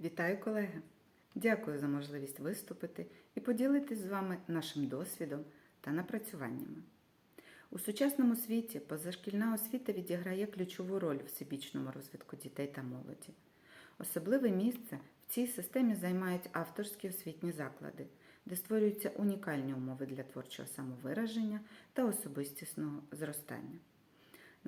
Вітаю, колеги! Дякую за можливість виступити і поділитись з вами нашим досвідом та напрацюваннями. У сучасному світі позашкільна освіта відіграє ключову роль в всебічному розвитку дітей та молоді. Особливе місце в цій системі займають авторські освітні заклади, де створюються унікальні умови для творчого самовираження та особистісного зростання.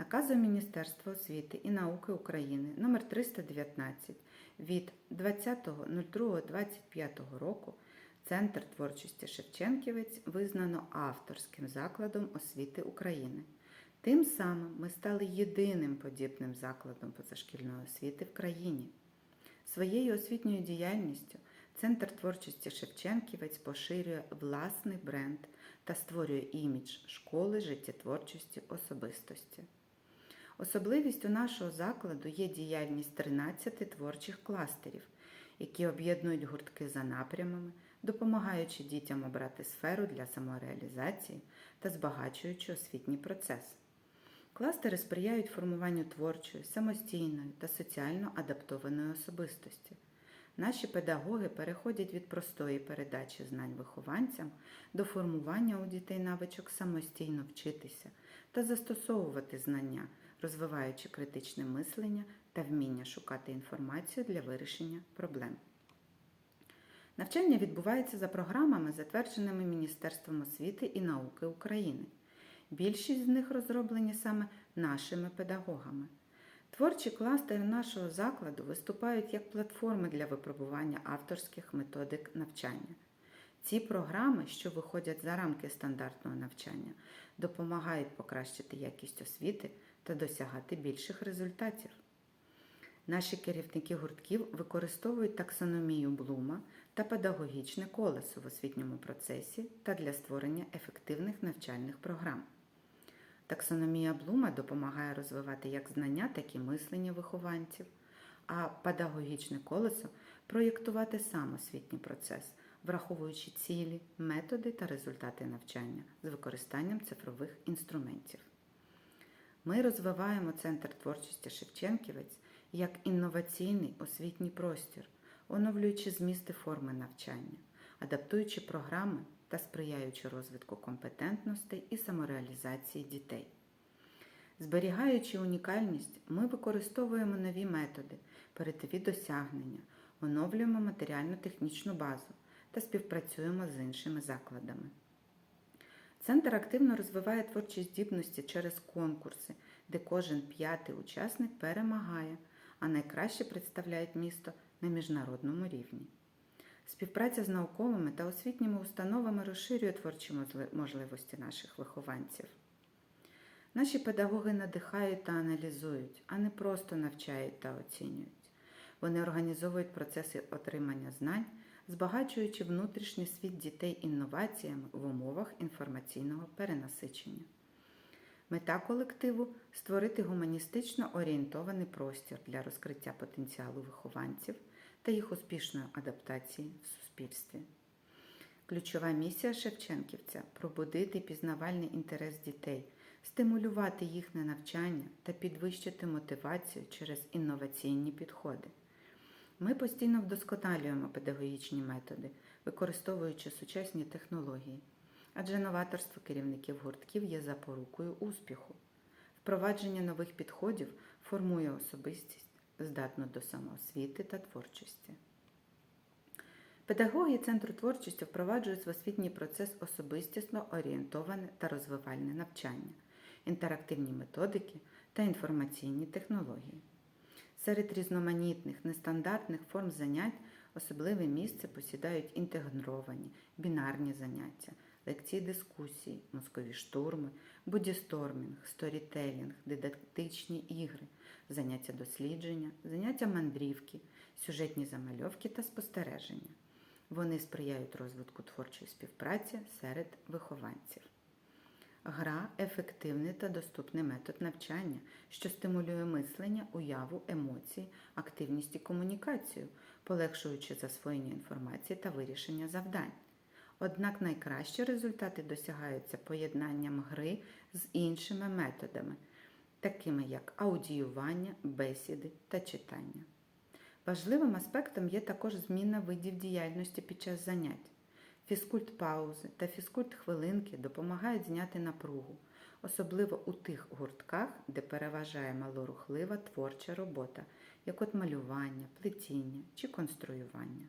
Наказом Міністерства освіти і науки України номер 319 від 20.02.25 року Центр творчості Шевченківець визнано авторським закладом освіти України. Тим самим ми стали єдиним подібним закладом позашкільної освіти в країні. Своєю освітньою діяльністю Центр творчості Шевченківець поширює власний бренд та створює імідж школи життєтворчості особистості. Особливістю нашого закладу є діяльність 13 творчих кластерів, які об'єднують гуртки за напрямами, допомагаючи дітям обрати сферу для самореалізації та збагачуючи освітній процес. Кластери сприяють формуванню творчої, самостійної та соціально адаптованої особистості. Наші педагоги переходять від простої передачі знань вихованцям до формування у дітей навичок самостійно вчитися та застосовувати знання, розвиваючи критичне мислення та вміння шукати інформацію для вирішення проблем. Навчання відбувається за програмами, затвердженими Міністерством освіти і науки України. Більшість з них розроблені саме нашими педагогами. Творчі кластери нашого закладу виступають як платформи для випробування авторських методик навчання. Ці програми, що виходять за рамки стандартного навчання, допомагають покращити якість освіти та досягати більших результатів. Наші керівники гуртків використовують таксономію Блума та педагогічне колесо в освітньому процесі та для створення ефективних навчальних програм. Таксономія Блума допомагає розвивати як знання, так і мислення вихованців, а педагогічне колесо проєктувати сам освітній процес, враховуючи цілі, методи та результати навчання з використанням цифрових інструментів. Ми розвиваємо Центр творчості Шевченківець як інноваційний освітній простір, оновлюючи змісти форми навчання, адаптуючи програми та сприяючи розвитку компетентностей і самореалізації дітей. Зберігаючи унікальність, ми використовуємо нові методи, передові досягнення, оновлюємо матеріально-технічну базу та співпрацюємо з іншими закладами. Центр активно розвиває творчі здібності через конкурси, де кожен п'ятий учасник перемагає, а найкраще представляють місто на міжнародному рівні. Співпраця з науковими та освітніми установами розширює творчі можливості наших вихованців. Наші педагоги надихають та аналізують, а не просто навчають та оцінюють. Вони організовують процеси отримання знань, збагачуючи внутрішній світ дітей інноваціями в умовах інформаційного перенасичення. Мета колективу створити гуманістично орієнтований простір для розкриття потенціалу вихованців та їх успішної адаптації в суспільстві. Ключова місія Шевченківця пробудити пізнавальний інтерес дітей, стимулювати їхнє навчання та підвищити мотивацію через інноваційні підходи. Ми постійно вдосконалюємо педагогічні методи, використовуючи сучасні технології, адже новаторство керівників гуртків є запорукою успіху. Впровадження нових підходів формує особистість, здатну до самоосвіти та творчості. Педагоги Центру творчості впроваджують в освітній процес особистісно орієнтоване та розвивальне навчання, інтерактивні методики та інформаційні технології. Серед різноманітних нестандартних форм занять особливе місце посідають інтегровані, бінарні заняття, лекції дискусії, мозкові штурми, будістормінг, сторітелінг, дидактичні ігри, заняття дослідження, заняття мандрівки, сюжетні замальовки та спостереження. Вони сприяють розвитку творчої співпраці серед вихованців. Гра ефективний та доступний метод навчання, що стимулює мислення, уяву, емоції, активність і комунікацію, полегшуючи засвоєння інформації та вирішення завдань. Однак найкращі результати досягаються поєднанням гри з іншими методами, такими як аудіювання, бесіди та читання. Важливим аспектом є також зміна видів діяльності під час занять. Фізкульт паузи та фізкульт хвилинки допомагають зняти напругу, особливо у тих гуртках, де переважає малорухлива творча робота, як от малювання, плетіння чи конструювання.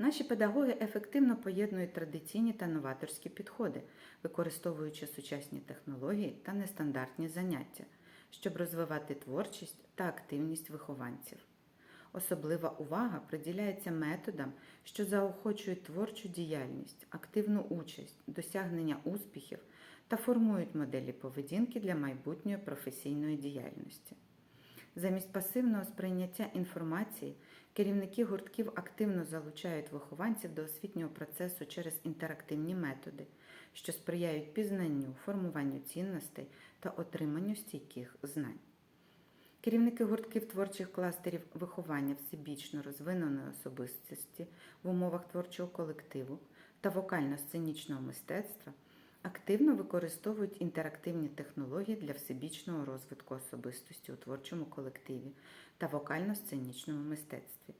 Наші педагоги ефективно поєднують традиційні та новаторські підходи, використовуючи сучасні технології та нестандартні заняття, щоб розвивати творчість та активність вихованців. Особлива увага приділяється методам, що заохочують творчу діяльність, активну участь, досягнення успіхів та формують моделі поведінки для майбутньої професійної діяльності. Замість пасивного сприйняття інформації керівники гуртків активно залучають вихованців до освітнього процесу через інтерактивні методи, що сприяють пізнанню, формуванню цінностей та отриманню стійких знань. Керівники гуртків творчих кластерів виховання всебічно розвиненої особистості в умовах творчого колективу та вокально-сценічного мистецтва активно використовують інтерактивні технології для всебічного розвитку особистості у творчому колективі та вокально-сценічному мистецтві.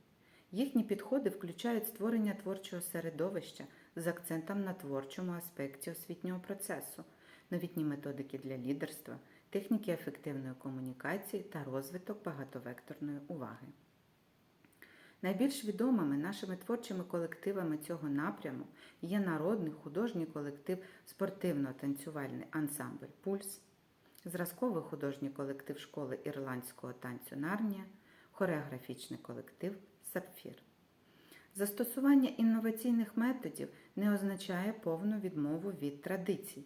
Їхні підходи включають створення творчого середовища з акцентом на творчому аспекті освітнього процесу, новітні методики для лідерства, техніки ефективної комунікації та розвиток багатовекторної уваги. Найбільш відомими нашими творчими колективами цього напряму є народний художній колектив спортивно-танцювальний ансамбль Пульс, зразковий художній колектив школи ірландського танцю Нарнія, хореографічний колектив Сапфір. Застосування інноваційних методів не означає повну відмову від традицій.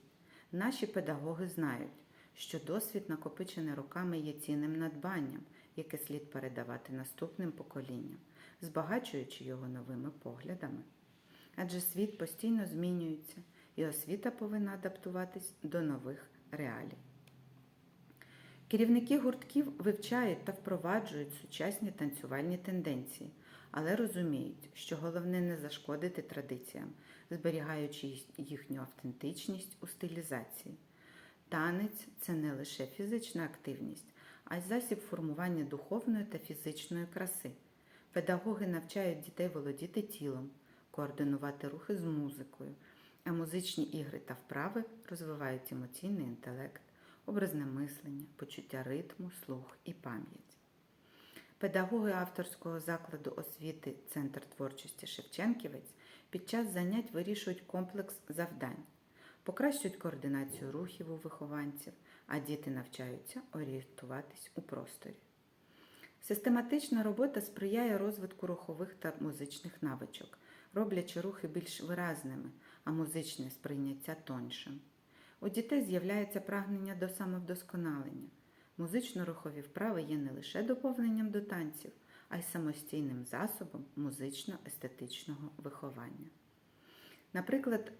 Наші педагоги знають, що досвід, накопичений роками, є цінним надбанням, яке слід передавати наступним поколінням, збагачуючи його новими поглядами. Адже світ постійно змінюється, і освіта повинна адаптуватись до нових реалій. Керівники гуртків вивчають та впроваджують сучасні танцювальні тенденції, але розуміють, що головне не зашкодити традиціям, зберігаючи їхню автентичність у стилізації. Танець це не лише фізична активність, а й засіб формування духовної та фізичної краси. Педагоги навчають дітей володіти тілом, координувати рухи з музикою, а музичні ігри та вправи розвивають емоційний інтелект, образне мислення, почуття ритму, слух і пам'ять. Педагоги авторського закладу освіти Центр творчості Шевченківець під час занять вирішують комплекс завдань, покращують координацію рухів у вихованців, а діти навчаються орієнтуватись у просторі. Систематична робота сприяє розвитку рухових та музичних навичок, роблячи рухи більш виразними, а музичне сприйняття тоншим. У дітей з'являється прагнення до самовдосконалення. Музично-рухові вправи є не лише доповненням до танців, а й самостійним засобом музично-естетичного виховання. Наприклад,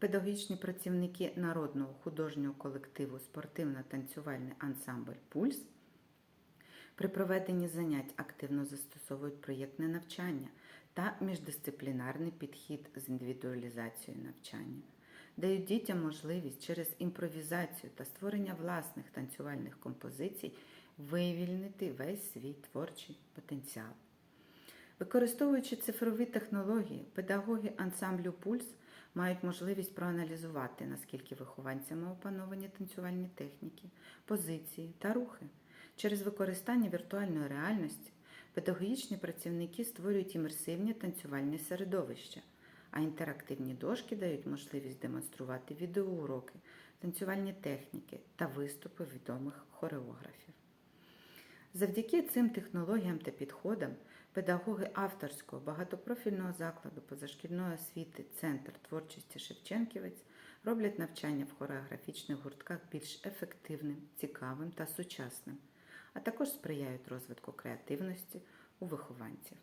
педагогічні працівники народного художнього колективу спортивно-танцювальний ансамбль Пульс при проведенні занять активно застосовують проєктне навчання та міждисциплінарний підхід з індивідуалізацією навчання, дають дітям можливість через імпровізацію та створення власних танцювальних композицій вивільнити весь свій творчий потенціал. Використовуючи цифрові технології, педагоги ансамблю Пульс мають можливість проаналізувати, наскільки вихованцями опановані танцювальні техніки, позиції та рухи. Через використання віртуальної реальності педагогічні працівники створюють імерсивні танцювальні середовища, а інтерактивні дошки дають можливість демонструвати відеоуроки, танцювальні техніки та виступи відомих хореографів. Завдяки цим технологіям та підходам педагоги авторського багатопрофільного закладу позашкільної освіти Центр творчості Шевченківець роблять навчання в хореографічних гуртках більш ефективним, цікавим та сучасним, а також сприяють розвитку креативності у вихованців.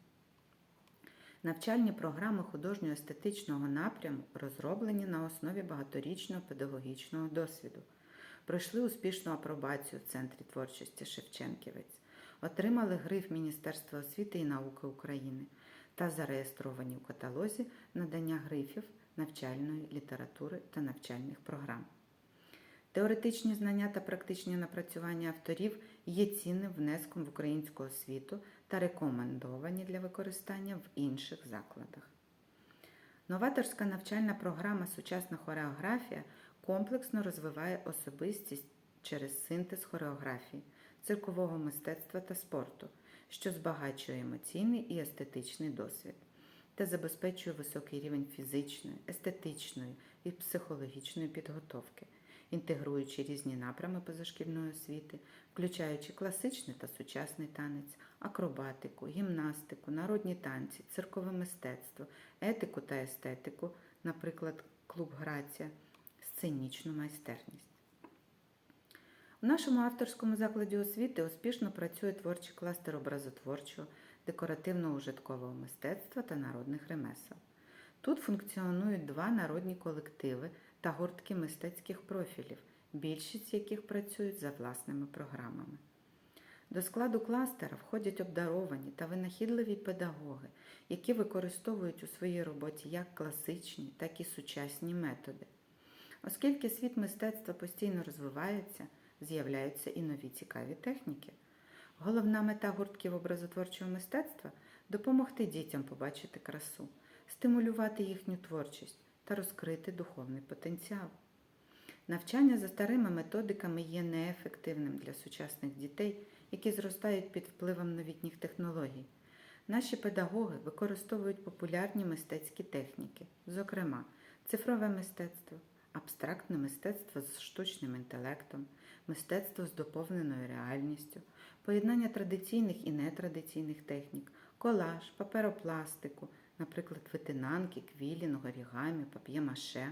Навчальні програми художньо-естетичного напряму розроблені на основі багаторічного педагогічного досвіду. Пройшли успішну апробацію в Центрі творчості Шевченківець, отримали гриф Міністерства освіти і науки України та зареєстровані у каталозі надання грифів навчальної літератури та навчальних програм. Теоретичні знання та практичні напрацювання авторів є цінним внеском в українську освіту та рекомендовані для використання в інших закладах. Новаторська навчальна програма Сучасна хореографія комплексно розвиває особистість через синтез хореографії, циркового мистецтва та спорту, що збагачує емоційний і естетичний досвід та забезпечує високий рівень фізичної, естетичної і психологічної підготовки, інтегруючи різні напрями позашкільної освіти, включаючи класичний та сучасний танець, акробатику, гімнастику, народні танці, циркове мистецтво, етику та естетику, наприклад, клуб Грація, сценічну майстерність. У нашому авторському закладі освіти успішно працює творчий кластер образотворчого, декоративно-ужиткового мистецтва та народних ремесел. Тут функціонують два народні колективи та гуртки мистецьких профілів, більшість яких працюють за власними програмами. До складу кластера входять обдаровані та винахідливі педагоги, які використовують у своїй роботі як класичні, так і сучасні методи. Оскільки світ мистецтва постійно розвивається, з'являються і нові цікаві техніки. Головна мета гуртків образотворчого мистецтва допомогти дітям побачити красу, стимулювати їхню творчість та розкрити духовний потенціал. Навчання за старими методиками є неефективним для сучасних дітей, які зростають під впливом новітніх технологій. Наші педагоги використовують популярні мистецькі техніки, зокрема, цифрове мистецтво, абстрактне мистецтво з штучним інтелектом, мистецтво з доповненою реальністю, поєднання традиційних і нетрадиційних технік, колаж, паперопластику, наприклад, витинанки, квілінг, орігамі, пап'є-маше,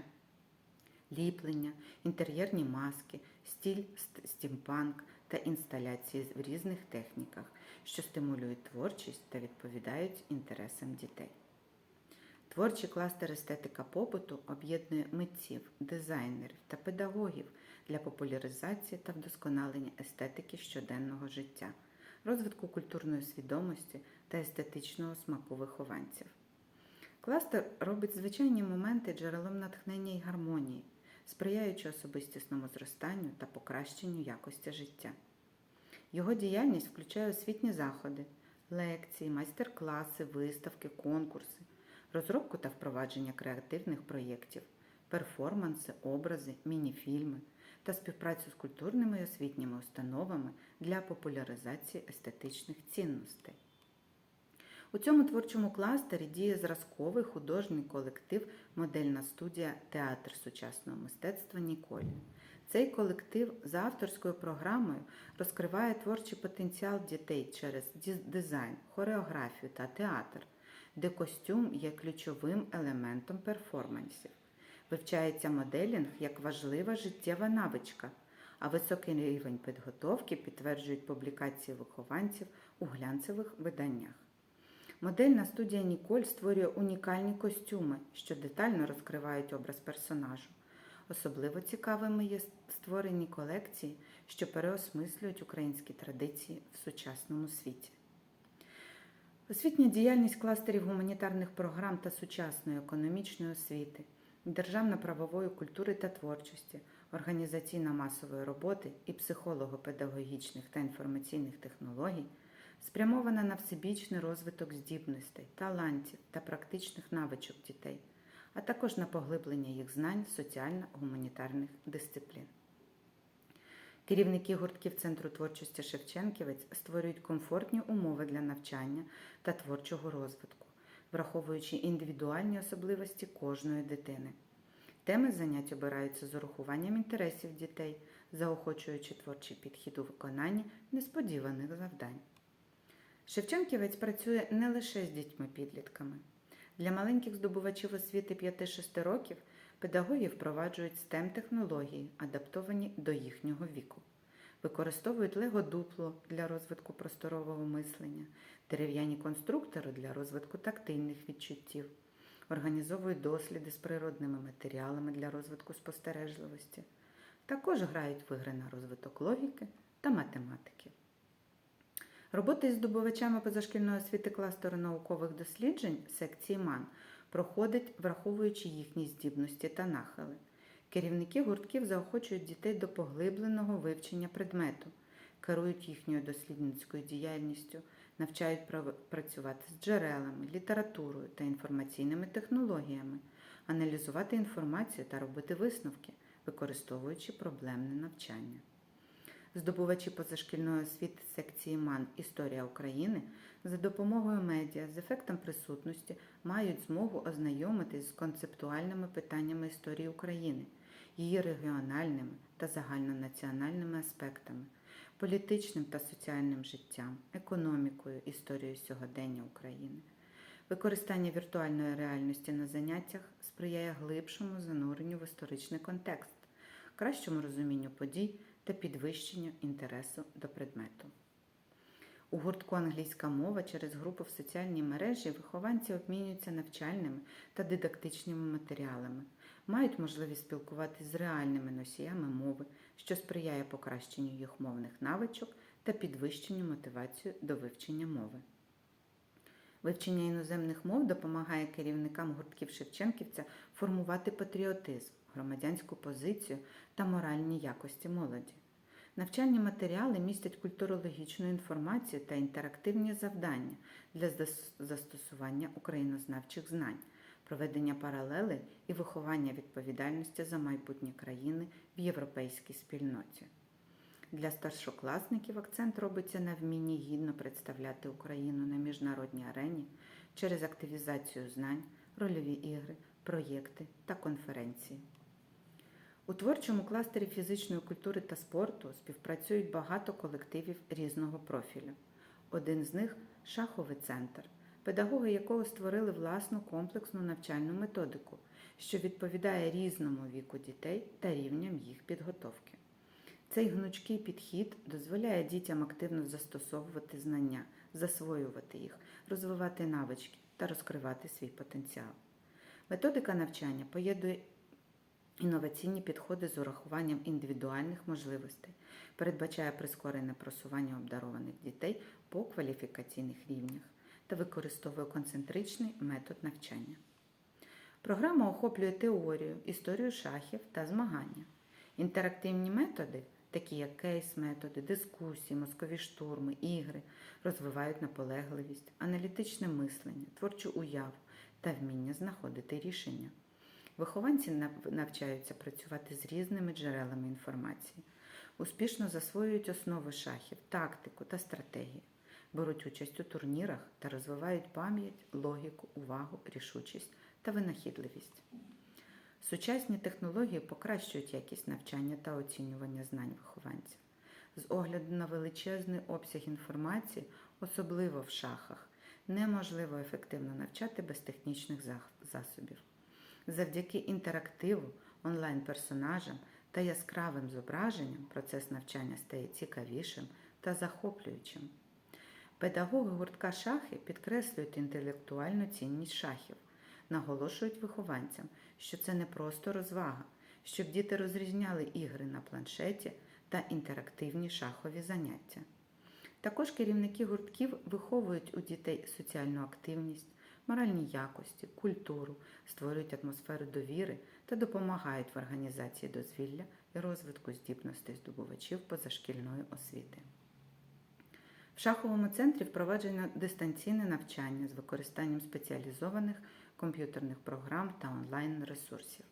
ліплення, інтер'єрні маски, стіль стімпанк та інсталяції в різних техніках, що стимулюють творчість та відповідають інтересам дітей. Творчий кластер естетика побуту об'єднує митців, дизайнерів та педагогів для популяризації та вдосконалення естетики щоденного життя, розвитку культурної свідомості та естетичного смаку вихованців. Кластер робить звичайні моменти джерелом натхнення і гармонії, сприяючи особистісному зростанню та покращенню якості життя. Його діяльність включає освітні заходи, лекції, майстер-класи, виставки, конкурси, розробку та впровадження креативних проєктів, перформанси, образи, мініфільми та співпрацю з культурними і освітніми установами для популяризації естетичних цінностей. У цьому творчому кластері діє зразковий художній колектив Модельна студія Театр сучасного мистецтва Ніколь. Цей колектив за авторською програмою розкриває творчий потенціал дітей через дизайн, хореографію та театр, де костюм є ключовим елементом перформансів. Вивчається моделінг як важлива життєва навичка, а високий рівень підготовки підтверджують публікації вихованців у глянцевих виданнях. Модельна студія Ніколь створює унікальні костюми, що детально розкривають образ персонажу. Особливо цікавими є створені колекції, що переосмислюють українські традиції в сучасному світі. Освітня діяльність кластерів гуманітарних програм та сучасної економічної освіти, державно-правової культури та творчості, організаційно-масової роботи і психолого-педагогічних та інформаційних технологій спрямована на всебічний розвиток здібностей, талантів та практичних навичок дітей, а також на поглиблення їх знань соціально-гуманітарних дисциплін. Керівники гуртків Центру творчості Шевченківець створюють комфортні умови для навчання та творчого розвитку, враховуючи індивідуальні особливості кожної дитини. Теми занять обираються з урахуванням інтересів дітей, заохочуючи творчий підхід у виконанні несподіваних завдань. Шевченківець працює не лише з дітьми-підлітками. Для маленьких здобувачів освіти 5-6 років педагоги впроваджують stem технології, адаптовані до їхнього віку. Використовують лего-дупло для розвитку просторового мислення, дерев'яні конструктори для розвитку тактильних відчуттів, організовують досліди з природними матеріалами для розвитку спостережливості. Також грають в ігри на розвиток логіки та математики. Робота із здобувачами позашкільної освіти кластеру наукових досліджень секції МАН проходить, враховуючи їхні здібності та нахили. Керівники гуртків заохочують дітей до поглибленого вивчення предмету, керують їхньою дослідницькою діяльністю, навчають працювати з джерелами, літературою та інформаційними технологіями, аналізувати інформацію та робити висновки, використовуючи проблемне навчання. Здобувачі позашкільної освіти секції МАН Історія України за допомогою медіа з ефектом присутності мають змогу ознайомитись з концептуальними питаннями історії України, її регіональними та загальнонаціональними аспектами, політичним та соціальним життям, економікою, історією сьогодення України. Використання віртуальної реальності на заняттях сприяє глибшому зануренню в історичний контекст, кращому розумінню подій та підвищенню інтересу до предмету. У гуртку англійська мова через групу в соціальній мережі вихованці обмінюються навчальними та дидактичними матеріалами, мають можливість спілкуватися з реальними носіями мови, що сприяє покращенню їх мовних навичок та підвищенню мотивації до вивчення мови. Вивчення іноземних мов допомагає керівникам гуртків Шевченківця формувати патріотизм, громадянську позицію та моральні якості молоді. Навчальні матеріали містять культурологічну інформацію та інтерактивні завдання для застосування українознавчих знань, проведення паралелей і виховання відповідальності за майбутнє країни в європейській спільноті. Для старшокласників акцент робиться на вмінні гідно представляти Україну на міжнародній арені через активізацію знань, рольові ігри, проєкти та конференції. У творчому кластері фізичної культури та спорту співпрацюють багато колективів різного профілю. Один з них шаховий центр, педагоги якого створили власну комплексну навчальну методику, що відповідає різному віку дітей та рівням їх підготовки. Цей гнучкий підхід дозволяє дітям активно застосовувати знання, засвоювати їх, розвивати навички та розкривати свій потенціал. Методика навчання поєднує інноваційні підходи з урахуванням індивідуальних можливостей, передбачає прискорене просування обдарованих дітей по кваліфікаційних рівнях та використовує концентричний метод навчання. Програма охоплює теорію, історію шахів та змагання. Інтерактивні методи, такі як кейс-методи, дискусії, мозкові штурми, ігри, розвивають наполегливість, аналітичне мислення, творчу уяву та вміння знаходити рішення. Вихованці навчаються працювати з різними джерелами інформації, успішно засвоюють основи шахів, тактику та стратегії, беруть участь у турнірах та розвивають пам'ять, логіку, увагу, рішучість та винахідливість. Сучасні технології покращують якість навчання та оцінювання знань вихованців. З огляду на величезний обсяг інформації, особливо в шахах, неможливо ефективно навчати без технічних засобів. Завдяки інтерактиву, онлайн-персонажам та яскравим зображенням процес навчання стає цікавішим та захоплюючим. Педагоги гуртка шахи підкреслюють інтелектуальну цінність шахів, наголошують вихованцям, що це не просто розвага, щоб діти розрізняли ігри на планшеті та інтерактивні шахові заняття. Також керівники гуртків виховують у дітей соціальну активність, моральні якості, культуру, створюють атмосферу довіри та допомагають в організації дозвілля і розвитку здібностей здобувачів позашкільної освіти. В шаховому центрі впроваджено дистанційне навчання з використанням спеціалізованих комп'ютерних програм та онлайн-ресурсів.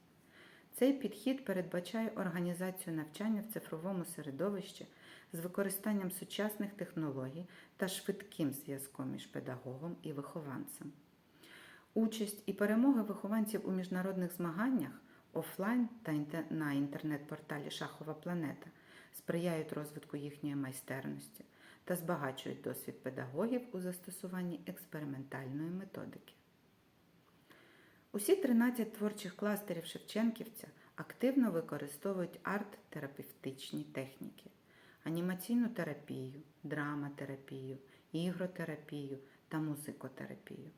Цей підхід передбачає організацію навчання в цифровому середовищі з використанням сучасних технологій та швидким зв'язком між педагогом і вихованцем. Участь і перемоги вихованців у міжнародних змаганнях офлайн та на інтернет-порталі Шахова планета сприяють розвитку їхньої майстерності та збагачують досвід педагогів у застосуванні експериментальної методики. Усі 13 творчих кластерів Шевченківця активно використовують арт-терапевтичні техніки, анімаційну терапію, драматерапію, ігротерапію та музикотерапію.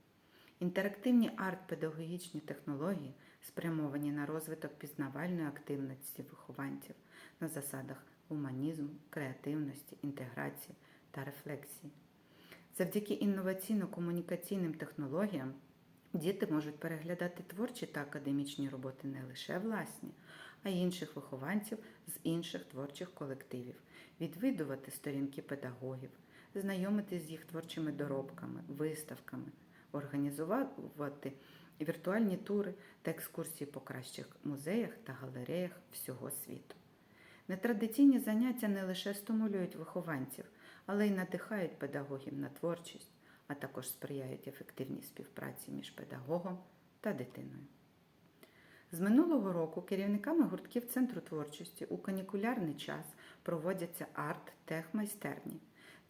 Інтерактивні арт-педагогічні технології спрямовані на розвиток пізнавальної активності вихованців на засадах гуманізму, креативності, інтеграції та рефлексії. Завдяки інноваційно-комунікаційним технологіям Діти можуть переглядати творчі та академічні роботи не лише власні, а й інших вихованців з інших творчих колективів, відвідувати сторінки педагогів, знайомитись з їх творчими доробками, виставками, організовувати віртуальні тури та екскурсії по кращих музеях та галереях всього світу. Нетрадиційні заняття не лише стимулюють вихованців, але й надихають педагогів на творчість, а також сприяють ефективній співпраці між педагогом та дитиною. З минулого року керівниками гуртків Центру творчості у канікулярний час проводяться арт-тех-майстерні.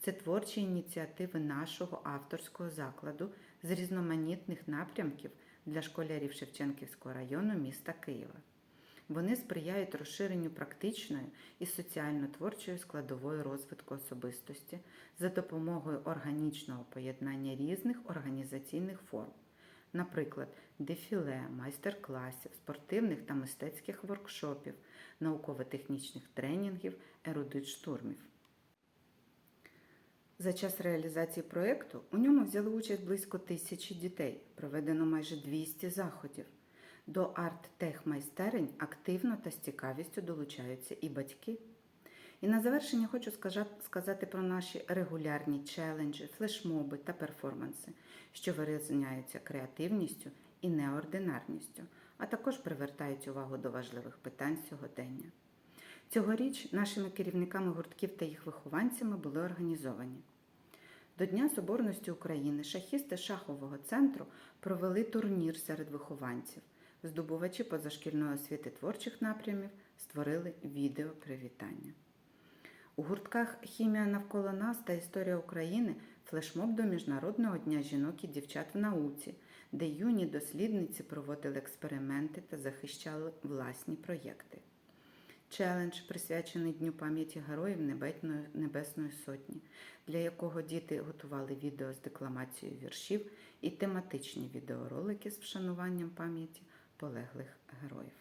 Це творчі ініціативи нашого авторського закладу з різноманітних напрямків для школярів Шевченківського району міста Києва. Вони сприяють розширенню практичної і соціально-творчої складової розвитку особистості за допомогою органічного поєднання різних організаційних форм, наприклад, дефіле, майстер-класів, спортивних та мистецьких воркшопів, науково-технічних тренінгів, ерудит-штурмів. За час реалізації проєкту у ньому взяли участь близько тисячі дітей, проведено майже 200 заходів. До арт-тех-майстерень активно та з цікавістю долучаються і батьки. І на завершення хочу сказати про наші регулярні челенджі, флешмоби та перформанси, що вирізняються креативністю і неординарністю, а також привертають увагу до важливих питань сьогодення. Цьогоріч нашими керівниками гуртків та їх вихованцями були організовані. До Дня Соборності України шахісти шахового центру провели турнір серед вихованців. Здобувачі позашкільної освіти творчих напрямів створили відео привітання. У гуртках Хімія навколо нас та Історія України флешмоб до Міжнародного дня жінок і дівчат в науці, де юні дослідниці проводили експерименти та захищали власні проєкти. Челендж присвячений Дню пам'яті героїв Небесної Сотні, для якого діти готували відео з декламацією віршів і тематичні відеоролики з вшануванням пам'яті полеглих героїв.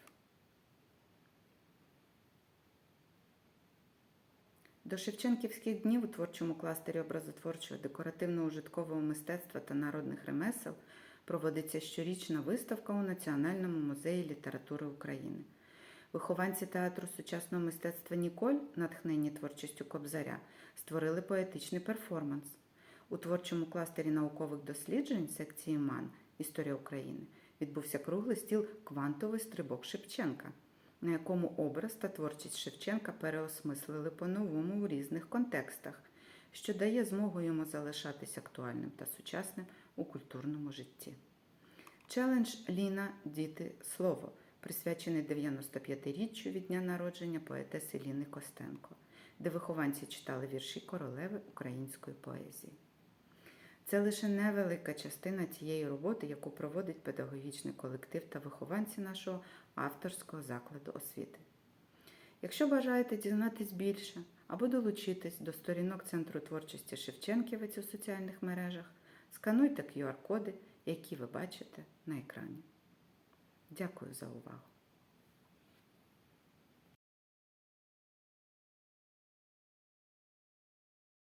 До Шевченківських днів у творчому кластері образотворчого декоративно-ужиткового мистецтва та народних ремесел проводиться щорічна виставка у Національному музеї літератури України. Вихованці театру сучасного мистецтва Ніколь, натхнені творчістю Кобзаря, створили поетичний перформанс. У творчому кластері наукових досліджень секції МАН Історія України відбувся круглий стіл Квантовий стрибок Шевченка, на якому образ та творчість Шевченка переосмислили по-новому у різних контекстах, що дає змогу йому залишатись актуальним та сучасним у культурному житті. Челендж Ліна Діти Слово присвячений 95-річчю від дня народження поетеси Ліни Костенко, де вихованці читали вірші королеви української поезії. Це лише невелика частина тієї роботи, яку проводить педагогічний колектив та вихованці нашого авторського закладу освіти. Якщо бажаєте дізнатись більше або долучитись до сторінок Центру творчості Шевченківець у соціальних мережах, скануйте QR-коди, які ви бачите на екрані. Дякую за увагу!